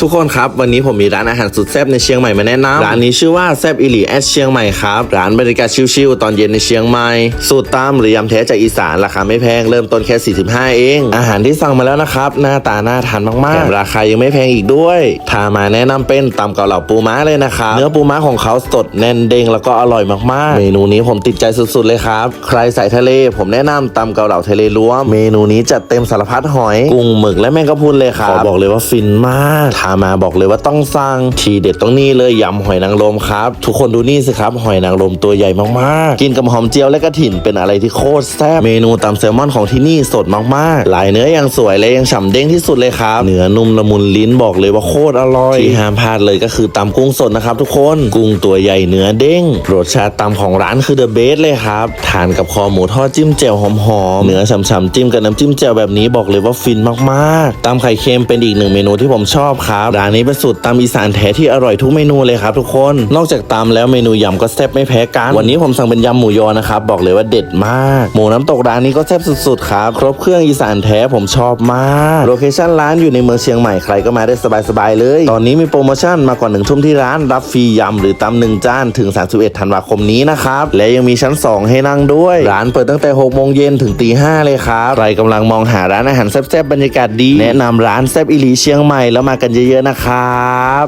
ทุกคนครับ วันนี้ผมมีร้านอาหารสุดแซ่บในเชียงใหม่มาแนะนำร้านนี้ชื่อว่าแซ่บอิหลีแอดเชียงใหม่ครับ ร้านบรรยากาศชิลๆตอนเย็นในเชียงใหม่ สูตรตามหรือยำแท้จากอีสานราคาไม่แพงเริ่มต้นแค่ 45 เอง อาหารที่สั่งมาแล้วนะครับ หน้าตาน่าทานมากๆแถมราคายังไม่แพงอีกด้วยถ้ามาแนะนำเป็นตำเกาเหลาปูม้าเลยนะครับเนื้อปูม้าของเขาสดแน่นเด้งแล้วก็อร่อยมากๆ เมนูนี้ผมติดใจสุดๆเลยครับใครใส่ทะเล ผมแนะนำตำเกาเหลาทะเลรวม เมนูนี้จัดเต็มสารพัดหอย กุ้งหมึกและแมงกะพรุนเลยครับขอบอกเลยว่าฟินมากถ้ามาบอกเลยว่าต้องสั่งทีเด็ดต้องนี่เลยยำหอยนางรมครับ ทุกคนดูนี่สิครับหอยนางรมตัวใหญ่มากๆ กินกับหอมเจียวและกระถิ่นเป็นอะไรที่โคตรแซ่บเมนูตำแซลมอนของที่นี่สดมากๆ หลายเนื้อยังสวยและยังฉ่ำเด้งที่สุดเลยครับเนื้อนุ่มละมุนลิ้นบอกเลยว่าโคตรอร่อยที่ห้ามพลาดเลยก็คือตำกุ้งสดนะครับ ทุกคนกุ้งตัวใหญ่เนื้อเด้งรสชาติตำของร้านคือเดอะเบสเลยครับทานกับคอหมูทอดจิ้มแจ่วหอมๆเนื้อฉ่ำๆจิ้มกับน้ำจิ้มแจ่วแบบนี้บอกเลยว่าฟินมากๆตำไข่เค็มเป็นอีกหนึ่งเมนูที่ผมชอบครับร้านนี้เป็นสูตรตำอีสานแท้ที่อร่อยทุกเมนูเลยครับทุกคนนอกจากตำแล้วเมนูยำก็แซ่บไม่แพ้กันวันนี้ผมสั่งเป็นยำหมูยอนะครับบอกเลยว่าเด็ดมาก หมูน้ำตกร้านนี้ก็แซ่บสุดๆครับครบเครื่องอีสานแท้ผมชอบมากโลเคชั่นร้านอยู่ในเมืองเชียงใหม่ใครก็มาได้สบายๆเลย ตอนนี้มีโปรโมชั่นมากกว่าหนึ่งทุ่มที่ร้านรับฟรียำหรือตำหนึ่งจานถึง 31 ธันวาคมนี้นะครับและยังมีชั้น 2 ให้นั่งด้วย ร้านเปิดตั้งแต่6โมงเย็นถึงตีห้าเลยครับใครกำลังมองหาร้านอาหารแซ่บๆบรรยากาศดี แนะนำร้านแซ่บอิลีเชียงใหม่แล้วมากันเยอะๆนะครับ